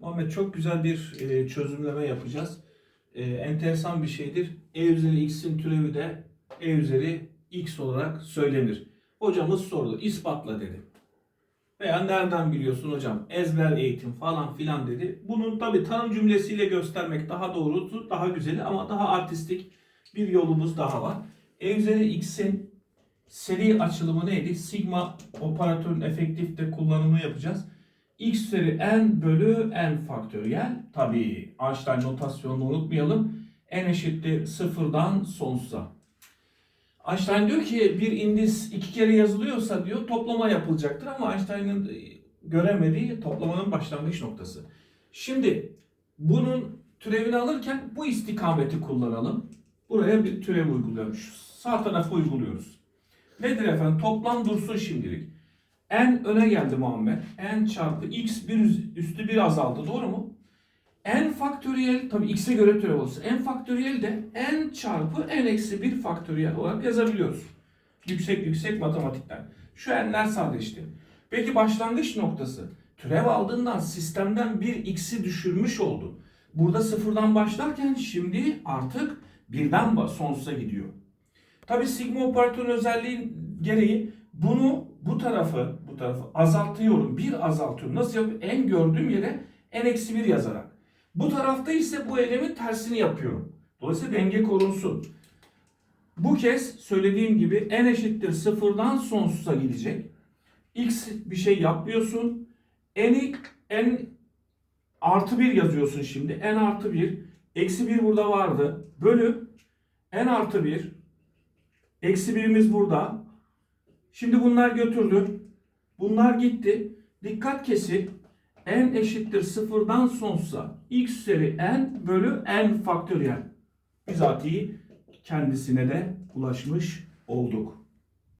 Muhammed çok güzel bir e, çözümleme yapacağız. E, enteresan bir şeydir. E üzeri x'in türevi de e üzeri x olarak söylenir. Hocamız sordu. ispatla dedi. Veya nereden biliyorsun hocam? Ezber eğitim falan filan dedi. Bunun tabi tanım cümlesiyle göstermek daha doğrusu, daha güzeli ama daha artistik bir yolumuz daha var. E üzeri x'in seri açılımı neydi? Sigma operatörün efektifte kullanımı yapacağız. X üzeri n bölü n faktöriyel. Tabii Einstein notasyonunu unutmayalım. n eşittir sıfırdan sonsuza. Einstein diyor ki bir indiz iki kere yazılıyorsa diyor toplama yapılacaktır ama Einstein'ın e, göremediği toplamanın başlangıç noktası. Şimdi bunun türevini alırken bu istikameti kullanalım. Buraya bir türev uyguluyoruz. Şu Sağ tarafa uyguluyoruz. Nedir efendim? Toplam dursun şimdilik. N öne geldi Muhammed. n çarpı x bir üstü bir azaldı. Doğru mu? n faktöriyel tabi x'e göre türev olursa n faktöriyel de n çarpı n eksi 1 faktöriyel olarak yazabiliyoruz. Yüksek yüksek matematikten. Şu n'ler sadeleşti. Peki başlangıç noktası. Türev aldığından sistemden bir x'i düşürmüş oldu. Burada sıfırdan başlarken şimdi artık birden sonsuza gidiyor. Tabi sigma operatörün özelliği gereği bunu bu tarafı bu tarafı azaltıyorum. Bir azaltıyorum. Nasıl yapıyorum? En gördüğüm yere n eksi 1 yazarak. Bu tarafta ise bu eylemin tersini yapıyorum. Dolayısıyla denge korunsun. Bu kez söylediğim gibi n eşittir sıfırdan sonsuza gidecek. X bir şey yapmıyorsun. N'i n artı 1 yazıyorsun şimdi. N artı 1. Eksi 1 burada vardı. Bölü n artı 1. Eksi 1'imiz burada. Şimdi bunlar götürdü. Bunlar gitti. Dikkat kesin. n eşittir sıfırdan sonsuza x üzeri n bölü n faktöriyel. Bizatihi kendisine de ulaşmış olduk.